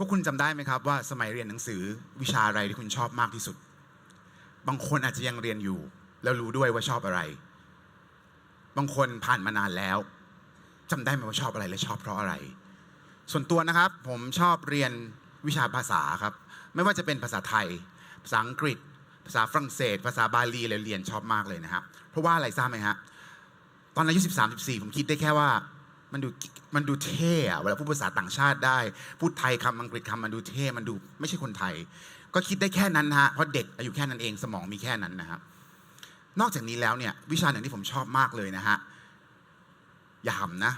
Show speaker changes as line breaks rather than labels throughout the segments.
พวกคุณจำได้ไหมครับว่าสมัยเรียนหนังสือวิชาอะไรที่คุณชอบมากที่สุด บางคนอาจจะยังเรียนอยู่ แล้วรู้ด้วยว่าชอบอะไร บางคนผ่านมานานแล้วจำได้ไหมว่าชอบอะไรและชอบเพราะอะไร ส่วนตัวนะครับ ผมชอบเรียนวิชาภาษาครับ ไม่ว่าจะเป็นภาษาไทย ภาษาอังกฤษ ภาษาฝรั่งเศส ภาษาบาลีเลยเรียนชอบมากเลยนะฮะเพราะว่าอะไรทราบไหมฮะตอนอายุ13 14ผมคิดได้แค่ว่า มันดูมันดูเท่อะเวลาพูดภาษาต่างชาติได้ พูดไทยคำอังกฤษคำมันดูเท่ มันดูไม่ใช่คนไทย ก็คิดได้แค่นั้นนะฮะเพราะเด็กอายุแค่นั้นเองสมองมีแค่นั้นนะครับ นอกจากนี้แล้วเนี่ยวิชาหนึ่งที่ผมชอบมากเลยนะฮะอย่าหำนะ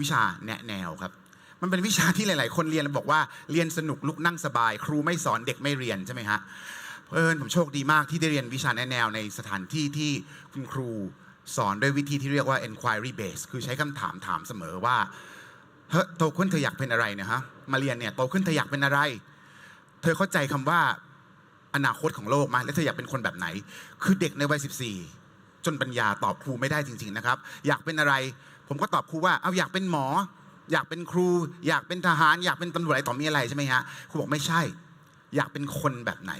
วิชาแนะแนวครับ มันเป็นวิชาที่หลาย ๆ คนเรียนบอกว่าเรียนสนุกลุกนั่งสบาย ครูไม่สอนเด็กไม่เรียนใช่ไหมฮะเอิญผมโชคดีมากที่ได้เรียนวิชาแนะแนวในสถานที่ที่คุณครู สอนด้วยวิธีที่เรียกว่า inquiry base คือใช้คำถามถามเสมอว่าเฮ้ยโตขึ้นเธออยากเป็นอะไรเนี่ยฮะมาเรียนเนี่ยโตขึ้นเธออยากเป็นอะไร เธอเข้าใจคำว่าอนาคตของโลกไหมาและเธออยากเป็นคนแบบไหน คือเด็กในวัย 14 จนปัญญาตอบครูไม่ได้จริง ๆนะครับ อยากเป็นอะไร ผมก็ตอบครูว่าเอาอยากเป็นหมอ อยากเป็นครู อยากเป็นทหาร อยากเป็นตำรวจอะไรต่อมีอะไรใช่ไหมฮะครูบอกไม่ใช่ อยากเป็นคนแบบไหน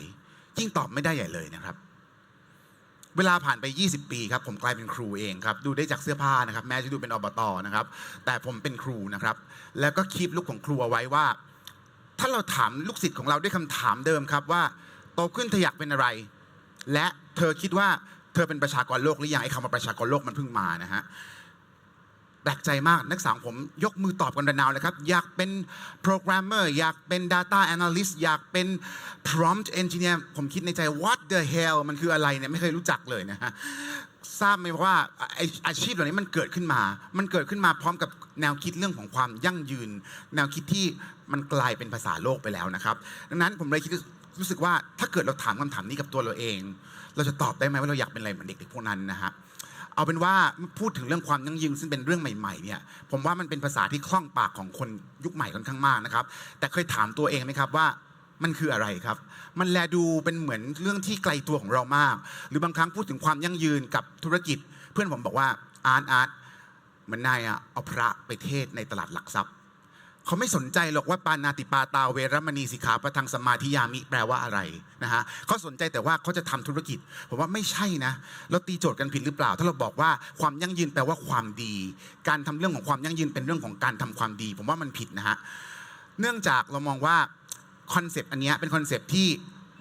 ยิ่งตอบไม่ได้ใหญ่เลยนะครับ เวลาผ่านไป 20 ปีครับผมกลายเป็นครูเองครับดูได้จากเสื้อผ้านะครับแม้จะดูเป็นอบตนะครับ แต่ผมเป็นครูนะครับ แล้วก็คีบลูกของครูเอาไว้ว่า ถ้าเราถามลูกศิษย์ของเราด้วยคำถามเดิมครับว่าโตขึ้นเธออยากเป็นอะไร และเธอคิดว่าเธอเป็นประชากรโลกหรือยังไอ้คำว่าประชากรโลกมันเพิ่งมานะฮะ แปลกใจมากนักศึกษาของผมยกมือตอบกันระนาวเลยครับ อยากเป็นโปรแกรมเมอร์อยากเป็น Data Analyst อยากเป็น Prompt Engineer ผมคิดในใจ what the hell มันคืออะไรเนี่ยไม่เคยรู้จักเลยนะฮะทราบไหมว่าไอ้อาชีพเหล่านี้มันเกิดขึ้นมา มันเกิดขึ้นมาพร้อมกับแนวคิดเรื่องของความยั่งยืน แนวคิดที่มันกลายเป็นภาษาโลกไปแล้วนะครับ ดังนั้นผมเลยคิดรู้สึกว่าถ้าเกิดเราถามคำถามนี้กับตัวเราเอง เราจะตอบได้ไหมว่าเราอยากเป็นอะไรเหมือนเด็กๆพวกนั้นนะฮะ เอาเป็นว่าพูดถึงเรื่องความยั่งยืนซึ่งเป็นเรื่องใหม่ๆเนี่ยผมว่ามันเป็นภาษาที่คล่องปากของคนยุคใหม่ค่อนข้างมากนะครับ แต่เคยถามตัวเองไหมครับว่ามันคืออะไรครับ มันแลดูเป็นเหมือนเรื่องที่ไกลตัวของเรามาก หรือบางครั้งพูดถึงความยั่งยืนกับธุรกิจ เพื่อนผมบอกว่าอาร์ตอาร์ตเหมือนนายอะเอาพระไปเทศในตลาดหลักทรัพย์ เขาไม่สนใจหรอกว่าปานาติปาตาเวรมณีสิกขาประทังสมาธิยามิแปลว่าอะไรนะฮะเขาสนใจแต่ว่าเขาจะทำธุรกิจผมว่าไม่ใช่นะเราตีโจทย์กันผิดหรือเปล่า ถ้าเราบอกว่าความยั่งยืนแปลว่าความดี การทำเรื่องของความยั่งยืนเป็นเรื่องของการทำความดี ผมว่ามันผิดนะฮะเนื่องจากเรามองว่าคอนเซปต์อันนี้เป็นคอนเซปต์ที่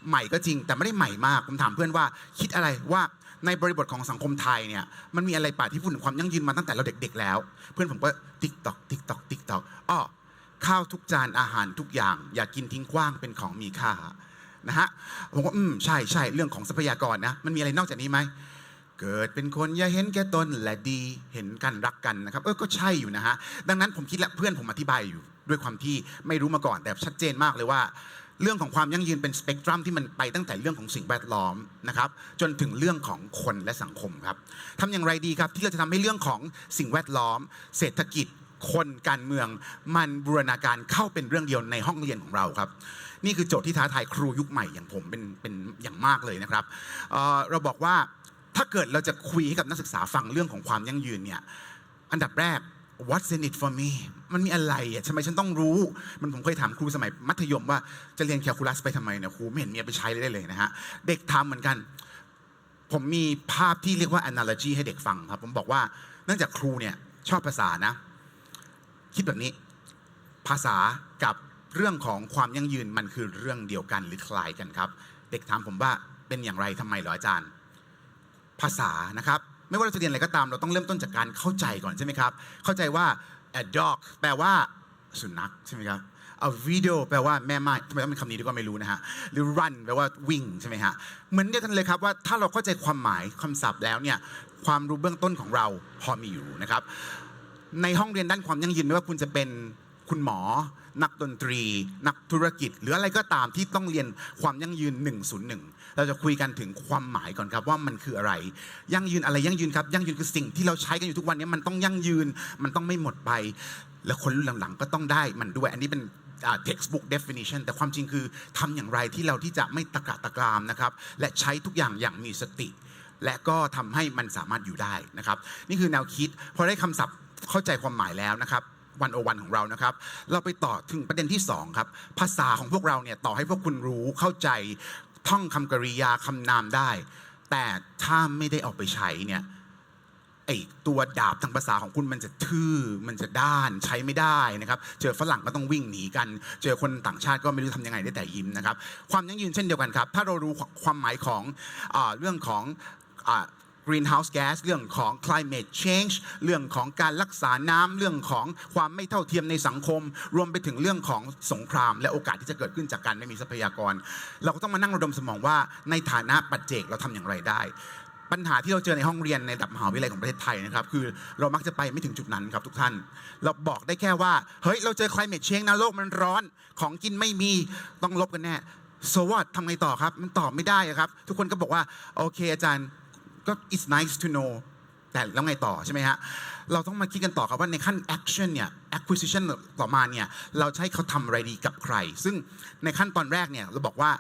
ใหม่ก็จริง แต่ไม่ได้ใหม่มากผมถามเพื่อนว่าคิดอะไรว่าในบริบทของสังคมไทยเนี่ยมันมีอะไรป่าที่พูดถึงความยั่งยืนมาตั้งแต่เราเด็ก ๆ แล้ว เพื่อนผมก็ติ๊กตอกติ๊กตอกติ๊กตอกอ้อ ข้าวทุกจานอาหารทุกอย่าง อย่ากินทิ้งกว้างเป็นของมีค่านะฮะผมก็อืมใช่ใช่เรื่องของทรัพยากรนะมันมีอะไรนอกจากนี้ไหมเกิดเป็นคนอย่าเห็นแก่ตนและดีเห็นกันรักกันนะครับเออก็ใช่อยู่นะฮะดังนั้นผมคิดและเพื่อนผมอธิบายอยู่ด้วยความที่ไม่รู้มาก่อนแต่ชัดเจนมากเลยว่า เรื่องของความยั่งยืนเป็นสเปกตรัมที่มันไปตั้งแต่เรื่องของสิ่งแวดล้อมนะครับจนถึงเรื่องของคนและสังคมครับทำอย่างไรดีครับที่เราจะทำให้เรื่องของสิ่งแวดล้อม เศรษฐกิจ คนการเมืองมันบูรณาการเข้าเป็นเรื่องเดียวในห้องเรียนของเราครับ นี่คือโจทย์ที่ท้าทายครูยุคใหม่อย่างผมเป็นเป็นอย่างมากเลยนะครับเเราบอกว่าถ้าเกิดเราจะคุยให้กับนักศึกษาฟังเรื่องของความยั่งยืนเนี่ยอันดับแรก what's in it for me มันมีอะไรอะทำไมฉันต้องรู้ มันผมเคยถามครูสมัยมัธยมว่าจะเรียนแคลคูลัสไปทำไมเนี่ยครูไม่เห็นมีอาไปใช้ได้เลยนะฮะเด็กทำเหมือนกัน ผมมีภาพที่เรียกว่า analogy ให้เด็กฟังครับ ผมบอกว่าเนื่องจากครูเนี่ยชอบภาษานะ คิดแบบนี้ ภาษากับเรื่องของความยั่งยืนมันคือเรื่องเดียวกันหรือคล้ายกันครับ เด็กถามผมว่าเป็นอย่างไรทำไมเหรออาจารย์ ภาษานะครับ ไม่ว่าเราจะเรียนอะไรก็ตาม เราต้องเริ่มต้นจากการเข้าใจก่อนใช่ไหมครับ เข้าใจว่า a dog แปลว่าสุนัขใช่ไหมครับ a video แปลว่าแม่ไม้ทำไมต้องเป็นคำนี้ด้วยก็ไม่รู้นะฮะ หรือ run แปลว่าวิ่งใช่ไหมฮะ เหมือนเดียวกันเลยครับว่าถ้าเราเข้าใจความหมายคำศัพท์แล้วเนี่ยความรู้เบื้องต้นของเราพอมีอยู่นะครับ ในห้องเรียนด้านความยั่งยืนไม่ว่าคุณจะเป็นคุณหมอ นักดนตรี นักธุรกิจ หรืออะไรก็ตามที่ต้องเรียนความยั่งยืน 101 เราจะคุยกันถึงความหมายก่อนครับว่ามันคืออะไร ยั่งยืนอะไรยั่งยืนครับ ยั่งยืนคือสิ่งที่เราใช้กันอยู่ทุกวันนี้มันต้องยั่งยืน มันต้องไม่หมดไป แล้วคนรุ่นหลังๆก็ต้องได้มันด้วย อันนี้เป็น textbook definition แต่ความจริงคือทำอย่างไรที่เราที่จะไม่ตะกะตะกรามนะครับและใช้ทุกอย่างอย่างมีสติ และก็ทำให้มันสามารถอยู่ได้นะครับ นี่คือแนวคิดพอได้คำศัพท์ เข้าใจความหมายแล้วนะครับวันโอวันของเรานะครับ เราไปต่อถึงประเด็นที่ 2 ครับ ภาษาของพวกเราเนี่ยต่อให้พวกคุณรู้เข้าใจท่องคำกริยาคำนามได้ แต่ถ้าไม่ได้เอาไปใช้เนี่ยไอตัวดาบทางภาษาของคุณมันจะทื่อมันจะด้านใช้ไม่ได้นะครับ เจอฝรั่งก็ต้องวิ่งหนีกัน เจอคนต่างชาติก็ไม่รู้ทำยังไงได้แต่ยิ้มนะครับ ความยั่งยืนเช่นเดียวกันครับ ถ้าเรารู้ความหมายของอเรื่องของ greenhouse gas เรื่องของ climate change เรื่องของการรักษาน้ำเรื่องของความไม่เท่าเทียมในสังคม รวมไปถึงเรื่องของสงคราม และโอกาสที่จะเกิดขึ้นจากการไม่มีทรัพยากร เราก็ต้องมานั่งระดมสมองว่าในฐานะปัจเจกเราทำอย่างไรได้ ปัญหาที่เราเจอในห้องเรียนในระดับมหาวิทยาลัยของประเทศไทยนะครับ คือเรามักจะไปไม่ถึงจุดนั้นครับทุกท่าน เราบอกได้แค่ว่าเฮ้ยเราเจอ climate change นะโลกมันร้อนของกินไม่มีต้องลบกันแน่ so what ทำไงต่อครับ มันตอบไม่ได้อะครับ ทุกคนก็บอกว่าโอเคอาจารย์ ก็ it's nice to know แต่แล้วไงต่อใช่ไหมฮะ เราต้องมาคิดกันต่อครับว่าในขั้น action เนี่ย acquisition ต่อมาเนี่ย เราใช้เขาทำอะไรดีกับใคร ซึ่งในขั้นตอนแรกเนี่ยเราบอกว่า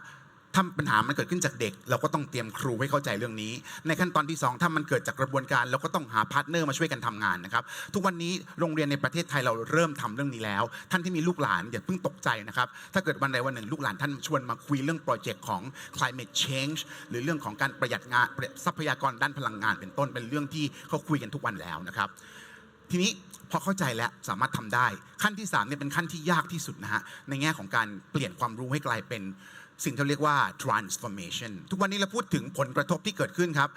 ถ้าปัญหามันเกิดขึ้นจากเด็ก เราก็ต้องเตรียมครูให้เข้าใจเรื่องนี้ ในขั้นตอนที่ 2 ถ้ามันเกิดจากกระบวนการเราก็ต้องหาพาร์ทเนอร์มาช่วยกันทำงานนะครับ ทุกวันนี้โรงเรียนในประเทศไทยเราเริ่มทำเรื่องนี้แล้ว ท่านที่มีลูกหลานอย่าเพิ่งตกใจนะครับ ถ้าเกิดวันใดวันหนึ่งลูกหลานท่านชวนมาคุยเรื่องโปรเจกต์ของ climate change หรือเรื่องของการประหยัดงานทรัพยากรด้านพลังงานเป็นต้นเป็นเรื่องที่เขาคุยกันทุกวันแล้วนะครับทีนี้พอเข้าใจแล้วสามารถทำได้ ขั้นที่3เนี่ยเป็นขั้นที่ยากที่สุดนะฮะในแง่ของการเปลี่ยนความรู้ให้กลายเป็น สิ่งที่เรียกว่า transformation ทุกวันนี้เราพูดถึงผลกระทบที่เกิดขึ้นครับ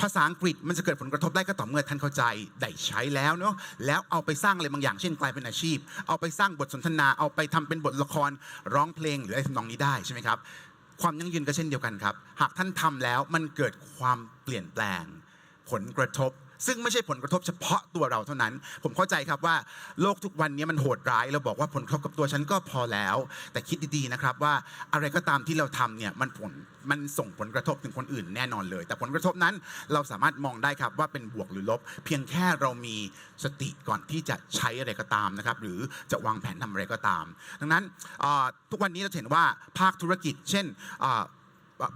ภาษาอังกฤษมันจะเกิดผลกระทบได้ก็ต่อเมื่อท่านเข้าใจได้ใช้แล้วเนาะแล้วเอาไปสร้างอะไรบางอย่างเช่นกลายเป็นอาชีพ เอาไปสร้างบทสนทนา เอาไปทำเป็นบทละครร้องเพลงหรืออะไรทำนองนี้ได้ใช่ไหมครับความยั่งยืนก็เช่นเดียวกันครับ หากท่านทำแล้วมันเกิดความเปลี่ยนแปลง ผลกระทบ ซึ่งไม่ใช่ผลกระทบเฉพาะตัวเราเท่านั้น ผมเข้าใจครับว่าโลกทุกวันนี้มันโหดร้ายเราบอกว่าผลกระทบกับตัวฉันก็พอแล้ว แต่คิดดีๆนะครับว่าอะไรก็ตามที่เราทำเนี่ยมันผลมันส่งผลกระทบถึงคนอื่นแน่นอนเลย แต่ผลกระทบนั้นเราสามารถมองได้ครับว่าเป็นบวกหรือลบ เพียงแค่เรามีสติก่อนที่จะใช้อะไรก็ตามนะครับหรือจะวางแผนทำอะไรก็ตาม ดังนั้นทุกวันนี้เราเห็นว่าภาคธุรกิจ เช่น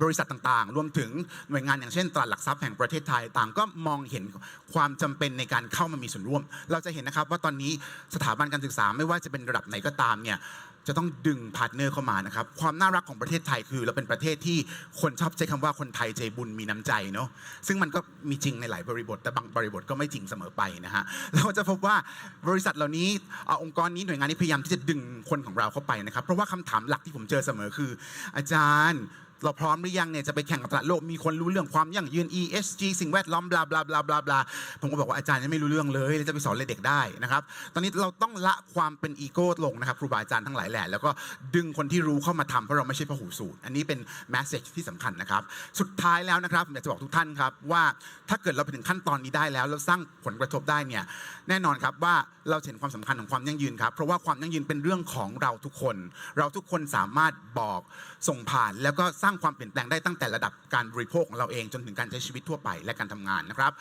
บริษัทต่างๆ รวมถึงหน่วยงานอย่างเช่นตลาดหลักทรัพย์แห่งประเทศไทยต่างก็มองเห็นความจำเป็นในการเข้ามามีส่วนร่วม เราจะเห็นนะครับว่าตอนนี้สถาบันการศึกษาไม่ว่าจะเป็นระดับไหนก็ตามเนี่ยจะต้องดึงพาร์ทเนอร์เข้ามานะครับความน่ารักของประเทศไทยคือเราเป็นประเทศที่คนชอบใช้คำว่าคนไทยใจบุญมีน้ำใจเนาะซึ่งมันก็มีจริงในหลายบริบท แต่บางบริบทก็ไม่จริงเสมอไปนะฮะเราจะพบว่าบริษัทเหล่านี้ออองค์กรนี้หน่วยงานนี้พยายามที่จะดึงคนของเราเข้าไปนะครับเพราะว่าคำถามหลักที่ผมเจอเสมอคือ อาจารย์ เราพร้อมหรือยังเนี่ยจะไปแข่งกับตลาดโลกมีคนรู้เรื่องความยั่งยืน ESG สิ่งแวดล้อมบลาบลาบลาบลาบลาผมก็บอกว่าอาจารย์ยังไม่รู้เรื่องเลยแล้วจะไปสอนเลยเด็กได้นะครับ ตอนนี้เราต้องละความเป็นอีโก้ลงนะครับครูบาอาจารย์ทั้งหลายแหละแล้วก็ดึงคนที่รู้เข้ามาทำเพราะเราไม่ใช่พหูสูตรอันนี้เป็นแมสเซจที่สำคัญนะครับ สุดท้ายแล้วนะครับผมอยากจะบอกทุกท่านครับว่าถ้าเกิดเราไปถึงขั้นตอนนี้ได้แล้วแล้วสร้างผลกระทบได้เนี่ยแน่นอนครับว่าเราเห็นความสำคัญของความยั่งยืนครับเพราะว่าความยั่งยืนเป็นเรื่องของเราทุกคน เราทุกคนสามารถบอกส่งผ่านแล้วก็สร้างความเปลี่ยนแปลงได้ตั้งแต่ระดับการบริโภคของเราเองจนถึงการใช้ชีวิตทั่วไปและการทำงานนะครับ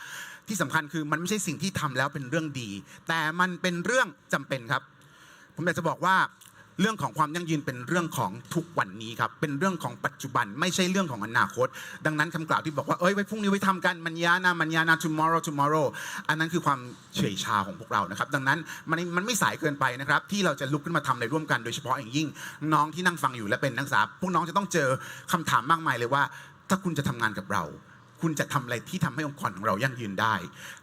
ที่สำคัญคือมันไม่ใช่สิ่งที่ทำแล้วเป็นเรื่องดี แต่มันเป็นเรื่องจำเป็นครับ ผมอยากจะบอกว่า เรื่องของความยั่งยืนเป็นเรื่องของทุกวันนี้ครับ เป็นเรื่องของปัจจุบันไม่ใช่เรื่องของอนาคต ดังนั้นคำกล่าวที่บอกว่า เอ้ย ไว้พรุ่งนี้ไว้ทำกันมันยานามันยานา tomorrow tomorrow อันนั้นคือความเฉยชาของพวกเรานะครับ ดังนั้นมันมันไม่สายเกินไปนะครับ ที่เราจะลุกขึ้นมาทำอะไรร่วมกันโดยเฉพาะอย่างยิ่ง น้องที่นั่งฟังอยู่และเป็นนักศึกษาพวกน้องจะต้องเจอคำถามมากมายเลยว่า ถ้าคุณจะทำงานกับเรา คุณจะทำอะไรที่ทำให้องค์กรของเรายั่งยืนได้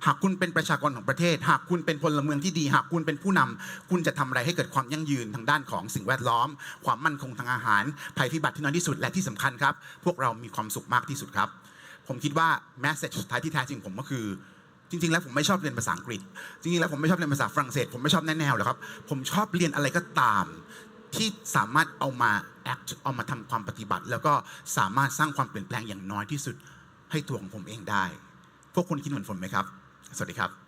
หากคุณเป็นประชากรของประเทศ หากคุณเป็นพลเมืองที่ดี หากคุณเป็นผู้นำคุณจะทำอะไรให้เกิดความยั่งยืนทางด้านของสิ่งแวดล้อม ความมั่นคงทางอาหาร ภัยพิบัติที่น้อยที่สุดและที่สำคัญครับ พวกเรามีความสุขมากที่สุดครับ ผมคิดว่าแมสเซจสุดท้ายที่แท้จริงผมก็คือจริงๆ แล้วผมไม่ชอบเรียนภาษาอังกฤษ จริงๆ แล้วผมไม่ชอบเรียนภาษาฝรั่งเศส ผมไม่ชอบแนวๆหรอกครับ ผมชอบเรียนอะไรก็ตาม ที่สามารถเอามา act เอามาทำความปฏิบัติ แล้วก็สามารถสร้างความเปลี่ยนแปลงอย่างน้อยที่สุด ให้ตัวของผมเองได้ พวกคุณคิดเหมือนผมไหมครับ สวัสดีครับ